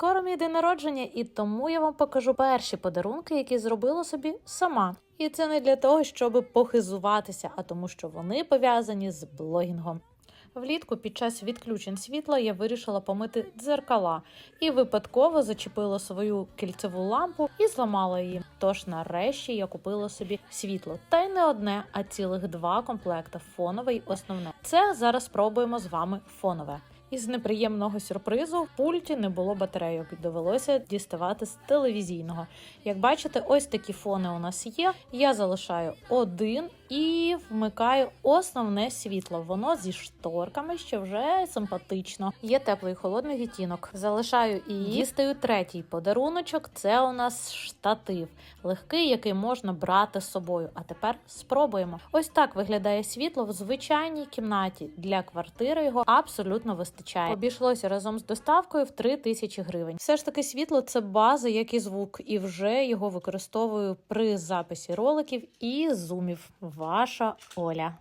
Скоро мій день народження, і тому я вам покажу перші подарунки, які зробила собі сама. І це не для того, щоб похизуватися, а тому, що вони пов'язані з блогінгом. Влітку під час відключень світла я вирішила помити дзеркала і випадково зачепила свою кільцеву лампу і зламала її. Тож нарешті я купила собі світло. Та й не одне, а цілих два комплекти фонове й основне. Це зараз спробуємо з вами фонове. Із неприємного сюрпризу в пульті не було батарейок, довелося діставати з телевізійного. Як бачите, ось такі фони у нас є. Я залишаю один і вмикаю основне світло. Воно зі шторками, що вже симпатично. Є теплий і холодний відтінок. Залишаю і дістаю третій подаруночок. Це у нас штатив, легкий, який можна брати з собою. А тепер спробуємо. Ось так виглядає світло в звичайній кімнаті. Для квартири його абсолютно вистачає. Обійшлося разом з доставкою в 3 тисячі гривень. Все ж таки, світло це база, як і звук, і вже його використовую при записі роликів і зумів. Ваша Оля.